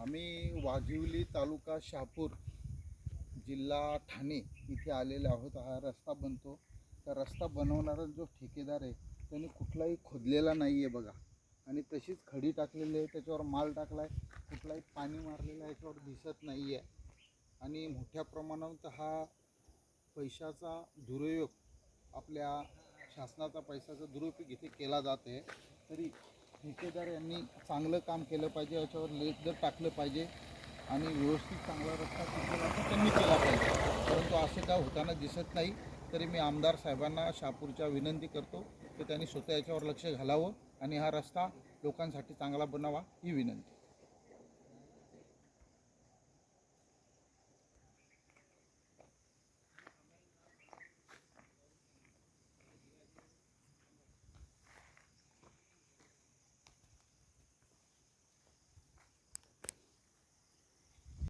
आम्ही वाघिवली तालुका शहापूर जिल्हा ठाणे इथे आलेले आहोत. हा रस्ता बनतो. तर रस्ता बनवणारा जो ठेकेदार आहे त्याने कुठलाही खोदलेला नाही आहे बघा. आणि तशीच खडी टाकलेली आहे त्याच्यावर माल टाकला आहे कुठलाही पाणी मारलेलं आहे याच्यावर दिसत नाही आहे आणि मोठ्या प्रमाणात हा पैशाचा दुरुपयोग आपल्या शासनाचा पैशाचा दुरुपयोग इथे केला जात आहे तरी ठेकेदार यांनी चांगलं काम केलं पाहिजे याच्यावर लेट जर टाकलं पाहिजे आणि व्यवस्थित चांगला रस्ता टिकेल त्यांनी केला पाहिजे. परंतु असे काय होताना दिसत नाही तरी मी आमदार साहेबांना शहापूरच्या विनंती करतो की त्यांनी स्वतः याच्यावर लक्ष घालावं आणि हा रस्ता लोकांसाठी चांगला बनावा ही विनंती.